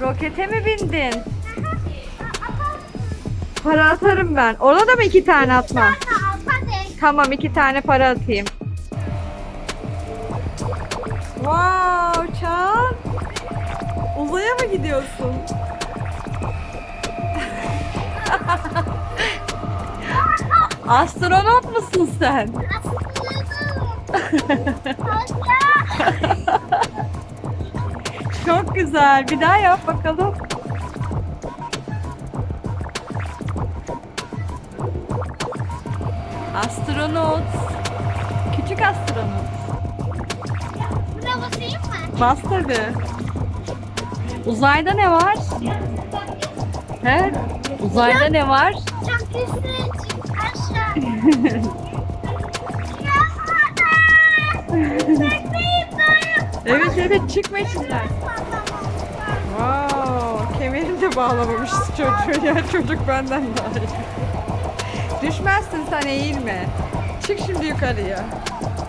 Rokete mi bindin? Para atarım ben. Ona da mı iki tane atma? Tamam iki tane para atayım. Wow Çağan. Uzaya mı gidiyorsun? Astronot musun sen? Çok güzel. Bir daha yap bakalım. Astronot. Küçük astronot. Buna basayım mı? Bas tabii. Uzayda ne var? He? Uzayda ne var? Çok güzel. Aşağı. Evet evet çıkma içinden. Wow, kemerini de bağlamamış çocuğu ya çocuk benden daha iyi. Düşmezsin sen eğilme. Çık şimdi yukarıya.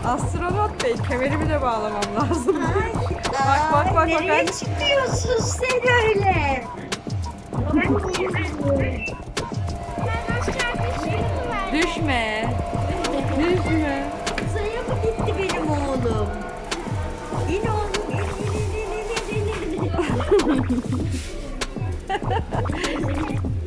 Astronot bey kemerimi de bağlamam lazım. bak bak bak bak. Nereye anne. çıkıyorsun sen öyle? Ben. Düşme. Düşme. Ha ha ha!